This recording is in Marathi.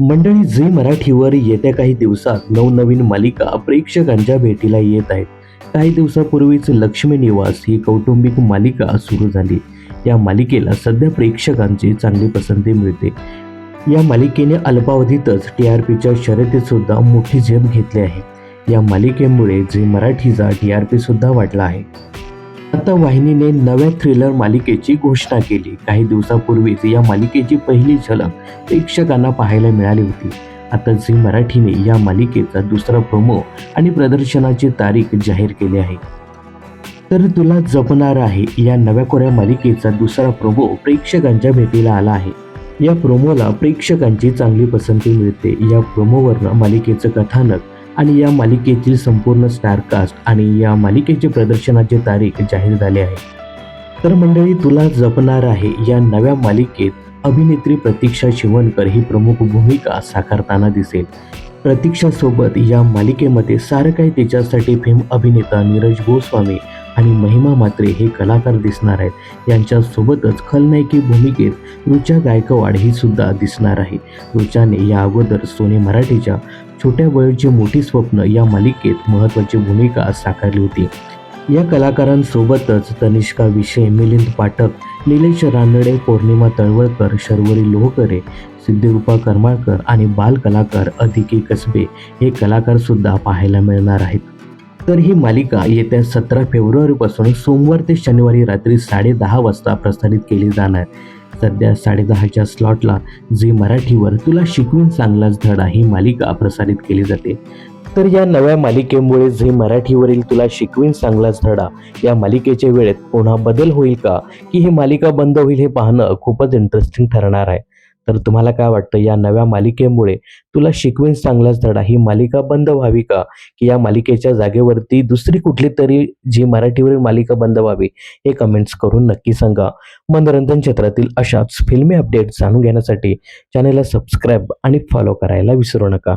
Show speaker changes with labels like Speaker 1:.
Speaker 1: मंडळी झी मराठीवर येत्या काही दिवसात नवनवीन मालिका प्रेक्षकांच्या भेटीला येत आहेत. काही दिवसापूर्वीच लक्ष्मी निवास ही कौटुंबिक मालिका सुरू झाली. या मालिकेला सध्या प्रेक्षकांची चांगली पसंती मिळते. या मालिकेने अल्पावधीतच टी आर पीच्या शर्यतीतसुद्धा मोठी झेप घेतली आहे. या मालिकेमुळे झी मराठीचा टी आर पी सुद्धा वाढला आहे. आता वाहिनीने नव्या थ्रिलर मालिकेची घोषणा केली. काही दिवसापूर्वीच या मालिकेची पहिली झलक प्रेक्षकांना पाहायला मिळाली होती. आता झी मराठीने या मालिकेचा दुसरा प्रोमो आणि प्रदर्शनाची तारीख जाहीर केली आहे. तर तुला जपणार आहे या नव्या कोऱ्या मालिकेचा दुसरा प्रोमो प्रेक्षकांच्या भेटीला आला आहे. या प्रोमोला प्रेक्षकांची चांगली पसंती मिळते. या प्रोमोवरनं मालिकेचं कथानक आणि या मालिकेतील संपूर्ण स्टारकास्ट आणि या मालिकेचे प्रदर्शनाची तारीख जाहीर झाली आहे. तर मंडळी तुला जपणार आहे या नव्या मालिकेत अभिनेत्री प्रतीक्षा शिवणकर ही प्रमुख भूमिका साकारताना दिसेल. प्रतीक्षासोबत या मालिकेमध्ये सारं काही तिच्यासाठी फेम अभिनेता नीरज गोस्वामी आणि महिमा मात्रे हे कलाकार दिसणार आहेत. यांच्यासोबतच खलनायकी भूमिकेत रुचा गायकवाड ही सुद्धा दिसणार आहे. रुचाने या अगोदर सोने मराठीच्या छोट्या वयाची मोठी स्वप्न या मालिकेत महत्त्वाची भूमिका साकारली होती. या कलाकारांसोबतच तनिष्का विषय मिलिंद पाठक निलेश रानडे पौर्णिमा तळवळकर शर्वरी लोहकरे सिद्धरूपा करमाळकर आणि बाल कलाकार अधिकी कसबे हे कलाकार सुद्धा पाहायला मिळणार आहेत. तर ही मालिका येत्या सतरा फेब्रुवारीपासून सोमवार ते शनिवारी रात्री साडेदहा वाजता प्रसारित केली जाणार. सध्या साडेदहाच्या स्लॉटला झी मराठीवर तुला शिकवीन चांगलाच धडा ही मालिका प्रसारित केली जाते. तर या नव्या मालिकेमुळे झी मराठीवरील तुला शिकवीन चांगलाच धडा या मालिकेच्या वेळेत पुन्हा बदल होईल का? की ही मालिका बंद होईल हे पाहणं खूपच इंटरेस्टिंग ठरणार आहे. तर तुम्हाला काय वाटतं या नव्या मालिकेमुळे तुला शिकवीन चांगलाच धडा ही मालिका बंद व्हावी का? की या मालिकेच्या जागेवरती दुसरी कुठली तरी जी मराठीवरील मालिका बंद व्हावी हे कमेंट्स करून नक्की सांगा. मनोरंजन क्षेत्रातील अशाच फिल्मी अपडेट जाणून घेण्यासाठी चॅनलला सबस्क्राईब आणि फॉलो करायला विसरू नका.